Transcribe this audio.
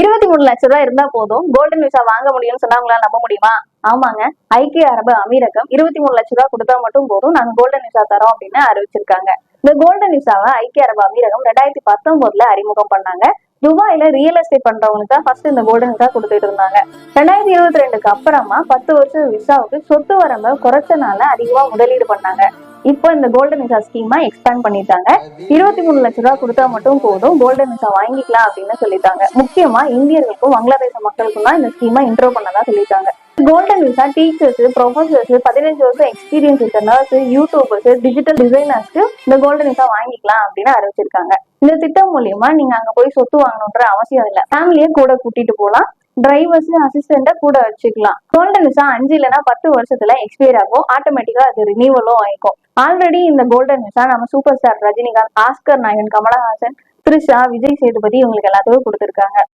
இருபத்தி மூணு லட்சம் ரூபாய் இருந்தா போதும். கோல்டன் விசா வாங்க முடியும்னு சொன்னா உங்களால நம்ப முடியுமா? ஆமாங்க. ஐக்கிய அரபு அமீரகம் இருபத்தி மூணு லட்சம் ரூபாய் கொடுத்தா மட்டும் போதும். நாங்க கோல்டன் விசா தரோம் அப்படின்னு அறிவிச்சிருக்காங்க. இந்த கோல்டன் விசாவை ஐக்கிய அரபு அமீரகம் ரெண்டாயிரத்தி பத்தொன்பதுல அறிமுகம் பண்ணாங்க. துபாயில ரியல் எஸ்டேட் பண்றவங்களுக்கு தான் ஃபர்ஸ்ட் இந்த கோல்டன் விசா கொடுத்துட்டு இருந்தாங்க. ரெண்டாயிரத்தி இருபத்தி ரெண்டுக்கு அப்புறமா பத்து வருஷம் விசாவுக்கு சொத்து வரம்ப குறைச்சனால அதிகமா முதலீடு பண்ணாங்க. இப்போ இந்த கோல்டன் விசா ஸ்கீமா எக்ஸ்பேண்ட் பண்ணிட்டாங்க. இருபத்தி மூணு லட்ச ரூபா கொடுத்தா மட்டும் போதும். கோல்டன் விசா வாங்கிக்கலாம் அப்படின்னு சொல்லிட்டாங்க. முக்கியமா இந்தியர்களுக்கும் வங்களாதேச மக்களுக்கும் தான் இந்த ஸ்கீமா இன்ட்ரோ பண்ணதா சொல்லிட்டாங்க. கோல்டன் விசா டீச்சர்ஸ் ப்ரொஃபசர்ஸ் பதினஞ்சு வருஷம் எக்ஸ்பீரியன்ஸ் இருக்க நர்ஸ் யூடியூபர்ஸ் டிஜிட்டல் டிசைனர்ஸ்க்கு இந்த கோல்டன் விசா வாங்கிக்கலாம் அப்படின்னு அறிவிச்சிருக்காங்க. இந்த திட்டம் மூலியமா நீங்க அங்க போய் சொத்து வாங்கணுன்ற அவசியம் இல்லை. ஃபேமிலியே கூட கூட்டிட்டு போலாம். டிரைவர்ஸ் அசிஸ்டண்டா கூட வச்சுக்கலாம். கோல்டன் விசா அஞ்சு இல்லைன்னா பத்து வருஷத்துல எக்ஸ்பயர் ஆகும். ஆட்டோமேட்டிக்கா அது ரினியூவலும் ஆயிக்கும். ஆல்ரெடி இந்த கோல்டன் விசா நம்ம சூப்பர் ஸ்டார் ரஜினிகாந்த் ஆஸ்கர் நாயகன் கமலஹாசன் த்ரிஷா விஜய் சேதுபதி இவங்களுக்கு எல்லாத்துக்கும் கொடுத்துருக்காங்க.